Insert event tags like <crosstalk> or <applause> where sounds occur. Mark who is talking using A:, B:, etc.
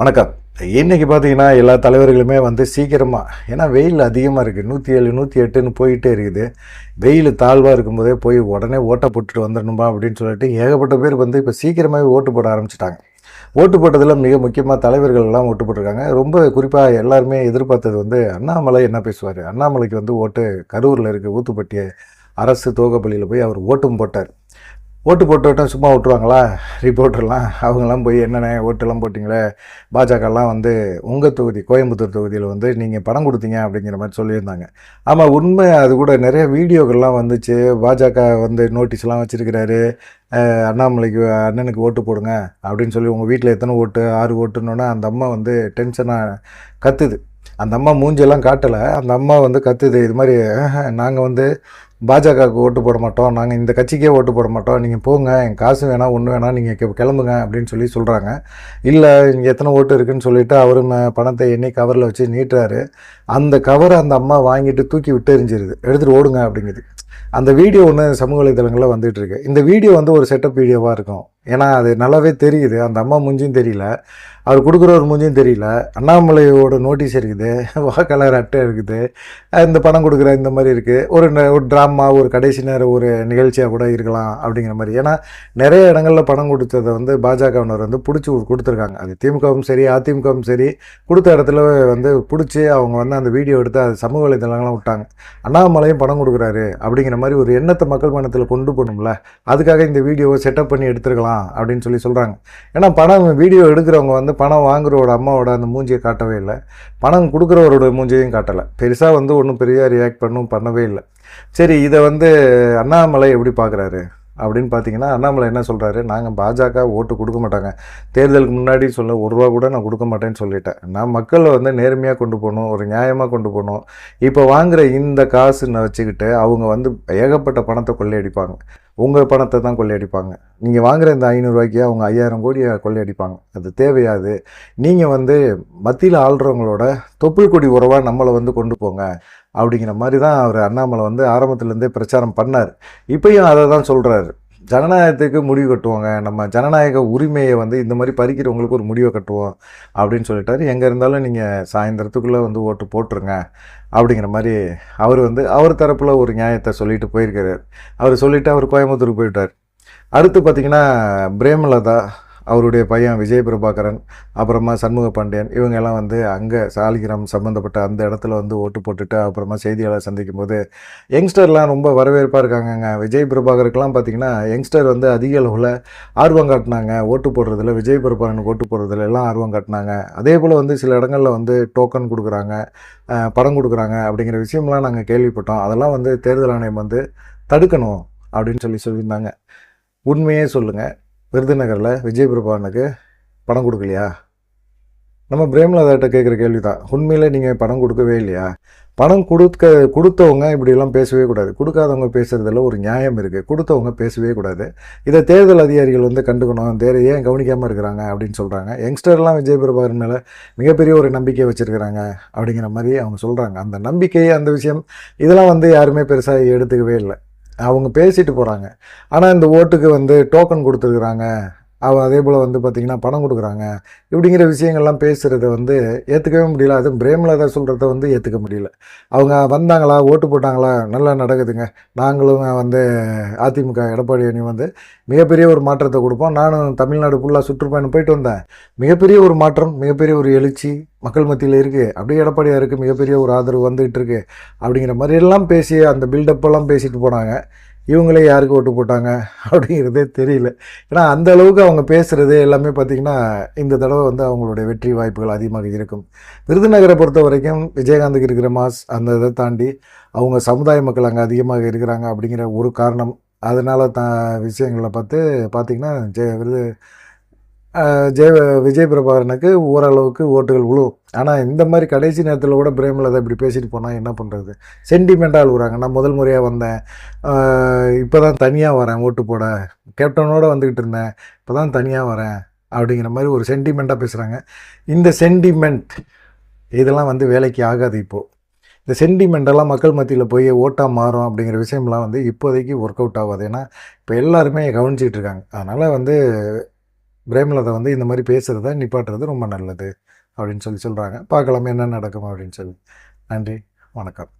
A: வணக்கம். இன்னைக்கு பார்த்தீங்கன்னா எல்லா தலைவர்களுமே வந்து சீக்கிரமாக ஏன்னா வெயில் அதிகமாக இருக்குது நூற்றி ஏழு நூற்றி எட்டுன்னு போயிட்டே இருக்குது. வெயில் தாழ்வாக இருக்கும்போதே போய் உடனே ஓட்டை போட்டுட்டு வந்துடணுமா அப்படின்னு சொல்லிட்டு ஏகப்பட்ட பேர் வந்து இப்போ சீக்கிரமாகவே ஓட்டு போட ஆரம்பிச்சிட்டாங்க. ஓட்டு போட்டதில் மிக முக்கியமாக தலைவர்கள் எல்லாம் ஓட்டு போட்டிருக்காங்க. ரொம்ப குறிப்பாக எல்லாருமே எதிர்பார்த்தது வந்து அண்ணாமலை என்ன பேசுவார்? அண்ணாமலைக்கு வந்து ஓட்டு கரூரில் இருக்க ஊத்துப்பட்டிய அரசு தோகப்பள்ளியில் போய் அவர் ஓட்டும் போட்டார். ஓட்டு போட்டு விட்டா சும்மா விட்டுருவாங்களா ரிப்போர்ட்டர்லாம் அவங்கெல்லாம் போய் என்னென்ன ஓட்டெல்லாம் போட்டிங்களே? பாஜகலாம் வந்து உங்கள் தொகுதி கோயம்புத்தூர் தொகுதியில் வந்து நீங்கள் பணம் கொடுத்தீங்க அப்படிங்கிற மாதிரி சொல்லியிருந்தாங்க. ஆமாம் உண்மை அது கூட நிறைய வீடியோக்கள்லாம் வந்துச்சு. பாஜக வந்து நோட்டீஸ்லாம் வச்சுருக்கிறாரு. அண்ணாமலைக்கு அண்ணனுக்கு ஓட்டு போடுங்க அப்படின்னு சொல்லி உங்கள் வீட்டில் எத்தனை ஓட்டு? ஆறு ஓட்டுனோன்னா அந்த அம்மா வந்து டென்ஷனாக கத்துது. அந்த அம்மா மூஞ்செல்லாம் காட்டலை. அந்த அம்மா வந்து கத்துது இது மாதிரி நாங்கள் வந்து பாஜகவுக்கு ஓட்டு போட மாட்டோம். நாங்கள் இந்த கட்சிக்கே ஓட்டு போட மாட்டோம். நீங்கள் போங்க என் காசு வேணாம் ஒன்று வேணாம் நீங்கள் கிளம்புங்க அப்படின்னு சொல்லி சொல்கிறாங்க இல்லை இங்கே எத்தனை ஓட்டு இருக்குன்னு சொல்லிட்டு அவரும் பணத்தை எண்ணி கவரில் வச்சு நீட்டுறாரு. அந்த கவரை அந்த அம்மா வாங்கிட்டு தூக்கி விட்டு எரிஞ்சிருது. எடுத்துகிட்டு ஓடுங்க அப்படிங்குது. அந்த வீடியோ ஒன்று சமூக வலைதளங்களில் வந்துட்டு இருக்கு. இந்த வீடியோ வந்து ஒரு செட்டப் வீடியோவாக இருக்கும். ஏன்னா அது நல்லாவே தெரியுது. அந்த அம்மா மூஞ்சியும் தெரியல. அவர் கொடுக்குற ஒரு மூஞ்சியும் தெரியல. அண்ணாமலையோட நோட்டீஸ் இருக்குது. <laughs> வாக்காளர் அட்டை இருக்குது. இந்த பணம் கொடுக்குற இந்த மாதிரி இருக்குது ஒரு ந- ட்ராமா ஒரு கடைசி நேர ஒரு நிகழ்ச்சியாக கூட இருக்கலாம் அப்படிங்கிற மாதிரி. ஏன்னா நிறைய இடங்களில் பணம் கொடுத்ததை வந்து பாஜகவினர் வந்து பிடிச்சி கொடுத்துருக்காங்க. அது திமுகவும் சரி அதிமுகவும் சரி கொடுத்த இடத்துல வந்து பிடிச்சி அவங்க வந்து அந்த வீடியோ எடுத்து அது சமூக வலைதளங்கள்லாம் விட்டாங்க. அண்ணாமலையும் பணம் கொடுக்குறாரு அப்படிங்கிற மாதிரி ஒரு எண்ணத்தை மக்கள் மனத்தில் கொண்டு போகணும்ல. அதுக்காக இந்த வீடியோவை செட்டப் பண்ணி எடுத்துருக்கலாம் அப்படின்னு சொல்லி சொல்கிறாங்க ஏன்னா பணம் வீடியோ எடுக்கிறவங்க வந்து பணம் வாங்குறவோட அம்மாவோட அந்த மூஞ்சியை காட்டவே இல்லை. பணம் கொடுக்குறவரோட மூஞ்சியையும் காட்டலை. பெருசாக வந்து ஒன்றும் பெரிய ரியாக்ட் பண்ணும் பண்ணவே இல்லை. சரி இதை வந்து அண்ணாமலை எப்படி பார்க்குறாரு? அப்படின்னு பார்த்தீங்கன்னா அண்ணாமலை என்ன சொல்கிறாரு நாங்கள் பாஜக ஓட்டு கொடுக்க மாட்டாங்க. தேர்தலுக்கு முன்னாடி சொல்ல ஒரு ரூபா கூட நான் கொடுக்க மாட்டேன்னு சொல்லிட்டேன். நான் மக்களை வந்து நேர்மையாக கொண்டு போகணும் ஒரு நியாயமாக கொண்டு போகணும். இப்போ வாங்குற இந்த காசுன்னு வச்சுக்கிட்டு அவங்க வந்து ஏகப்பட்ட பணத்தை கொள்ளையடிப்பாங்க. உங்கள் பணத்தை தான் கொள்ளையடிப்பாங்க. நீங்கள் வாங்குற இந்த ஐநூறுரூவாய்க்கு அவங்க ஐயாயிரம் கோடியை கொள்ளையடிப்பாங்க. அது தேவையாது நீங்கள் வந்து மத்தியில் ஆள்றவங்களோட தொப்புள் கொடி உறவாக நம்மளை வந்து கொண்டு போங்க. அப்படிங்கிற மாதிரி தான் அவர் அண்ணாமலை வந்து ஆரம்பத்துலேருந்தே பிரச்சாரம் பண்ணார். இப்பயும் அதை தான் சொல்கிறாரு ஜனநாயகத்துக்கு முடிவு கட்டுவாங்க. நம்ம ஜனநாயக உரிமையை வந்து இந்த மாதிரி பறிக்கிறவங்களுக்கு ஒரு முடிவை கட்டுவோம் அப்படின்னு சொல்லிட்டாரு. எங்கே இருந்தாலும் நீங்கள் சாயந்தரத்துக்குள்ளே வந்து ஓட்டு போட்டுருங்க அப்படிங்கிற மாதிரி அவர் வந்து அவர் தரப்பில் ஒரு நியாயத்தை சொல்லிட்டு போயிருக்கிறார் அவர் சொல்லிவிட்டு அவர் கோயம்புத்தூருக்கு போயிட்டார். அடுத்து பார்த்தீங்கன்னா பிரேமலதா அவருடைய பையன் விஜய் பிரபாகரன் அப்புறமா சண்முக பாண்டியன் இவங்க எல்லாம் வந்து அங்கே சாலிகிராம் சம்மந்தப்பட்ட அந்த இடத்துல வந்து ஓட்டு போட்டுட்டு அப்புறமா செய்தியாளர் சந்திக்கும் போது யங்ஸ்டர்லாம் ரொம்ப வரவேற்பாக இருக்காங்கங்க. விஜய் பிரபாகருக்கெல்லாம் பார்த்தீங்கன்னா யங்ஸ்டர் வந்து அதிக அளவில் ஆர்வம் காட்டினாங்க. ஓட்டு போடுறதுல விஜய் பிரபாகரனுக்கு ஓட்டு போடுறதுல எல்லாம் ஆர்வம் காட்டினாங்க. அதே போல் வந்து சில இடங்களில் வந்து டோக்கன் கொடுக்குறாங்க படம் பணம் கொடுக்குறாங்க அப்படிங்கிற விஷயம்லாம் நாங்கள் கேள்விப்பட்டோம். அதெல்லாம் வந்து தேர்தல் ஆணையம் வந்து தடுக்கணும் அப்படின்னு சொல்லி சொல்லியிருந்தாங்க. உண்மையே சொல்லுங்கள் விருதுநகரில் விஜய் பிரபானுக்கு பணம் கொடுக்கலையா? நம்ம பிரேமலதாட்ட கேட்குற கேள்வி தான் உண்மையில் நீங்கள் பணம் கொடுக்கவே இல்லையா? பணம் கொடுக்க கொடுத்தவங்க இப்படிலாம் பேசவே கூடாது. கொடுக்காதவங்க பேசுகிறதுல ஒரு நியாயம் இருக்குது கொடுத்தவங்க பேசவே கூடாது. இதை தேர்தல் அதிகாரிகள் வந்து கண்டுக்கணும். தேர் ஏன் கவனிக்காமல் இருக்கிறாங்க அப்படின்னு சொல்கிறாங்க யங்ஸ்டர்லாம் விஜய் பிரபாகரன் மேலே மிகப்பெரிய ஒரு நம்பிக்கை வச்சுருக்கிறாங்க அப்படிங்கிற மாதிரி அவங்க சொல்கிறாங்க அந்த நம்பிக்கை அந்த விஷயம் இதெல்லாம் வந்து யாருமே பெருசாக எடுத்துக்கவே இல்லை. அவங்க பேசிட்டு போகிறாங்க ஆனால் இந்த ஓட்டுக்கு வந்து டோக்கன் கொடுத்துருக்குறாங்க. அவள் அதே போல் வந்து பார்த்திங்கன்னா பணம் கொடுக்குறாங்க. இப்படிங்கிற விஷயங்கள்லாம் பேசுகிறத வந்து ஏற்றுக்கவே முடியல. அதுவும் பிரேமலதா சொல்கிறத வந்து ஏற்றுக்க முடியல. அவங்க வந்தாங்களா? ஓட்டு போட்டாங்களா? நல்லா நடக்குதுங்க. நாங்களும் வந்து அதிமுக எடப்பாடி அணி வந்து மிகப்பெரிய ஒரு மாற்றத்தை கொடுப்போம். நானும் தமிழ்நாடு ஃபுல்லாக சுற்றுப்பயணம் போயிட்டு வந்தேன். மிகப்பெரிய ஒரு மாற்றம் மிகப்பெரிய ஒரு எழுச்சி மக்கள் மத்தியில் இருக்குது அப்படியே எடப்பாடியாருக்கு மிகப்பெரிய ஒரு ஆதரவு வந்துகிட்டு இருக்கு. அப்படிங்கிற மாதிரி எல்லாம் பேசி அந்த பில்டப்பெல்லாம் பேசிட்டு போனாங்க. இவங்களே யாருக்கு ஓட்டு போட்டாங்க <laughs> அப்படிங்கிறதே தெரியல. ஏன்னா அந்த அளவுக்கு அவங்க பேசுகிறது எல்லாமே பார்த்திங்கன்னா இந்த தடவை வந்து அவங்களுடைய வெற்றி வாய்ப்புகள் அதிகமாக இருக்கும். விருதுநகரை பொறுத்த வரைக்கும் விஜயகாந்துக்கு இருக்கிற மாஸ் அந்த இதை தாண்டி அவங்க சமுதாய மக்கள் அங்கே அதிகமாக இருக்கிறாங்க அப்படிங்கிற ஒரு காரணம். அதனால் த விஷயங்களை பார்த்து பார்த்திங்கன்னா ஜெய விருது ஜெய விஜய் பிரபாகரனுக்கு ஓரளவுக்கு ஓட்டுகள் விழுவும் ஆனால் இந்த மாதிரி கடைசி நேரத்தில் கூட பிரேமலதா இப்படி பேசிட்டு போனால் என்ன பண்ணுறது சென்டிமெண்ட்டாக அழுகுறாங்க நான் முதல் முறையாக வந்தேன். இப்போ தான் தனியாக வரேன் ஓட்டு போட. கேப்டனோட வந்துக்கிட்டு இருந்தேன். இப்போ தான் தனியாக வரேன் அப்படிங்கிற மாதிரி ஒரு சென்டிமெண்ட்டாக பேசுகிறாங்க இந்த சென்டிமெண்ட் இதெல்லாம் வந்து வேலைக்கு ஆகாது இப்போது இந்த சென்டிமெண்டெல்லாம் மக்கள் மத்தியில் போய் ஓட்டாக மாறும் அப்படிங்கிற விஷயம்லாம் வந்து இப்போதைக்கு ஒர்க் அவுட் ஆகாது. ஏன்னா இப்போ எல்லாருமே கவனிச்சிட்டு இருக்காங்க. அதனால் வந்து பிரேமலதா வந்து இந்த மாதிரி பேசுகிறத நிப்பாட்டுறது ரொம்ப நல்லது அப்படின்னு சொல்லி சொல்கிறாங்க பார்க்கலாம் என்ன நடக்கும் அப்படின்னு சொல்லி. நன்றி வணக்கம்.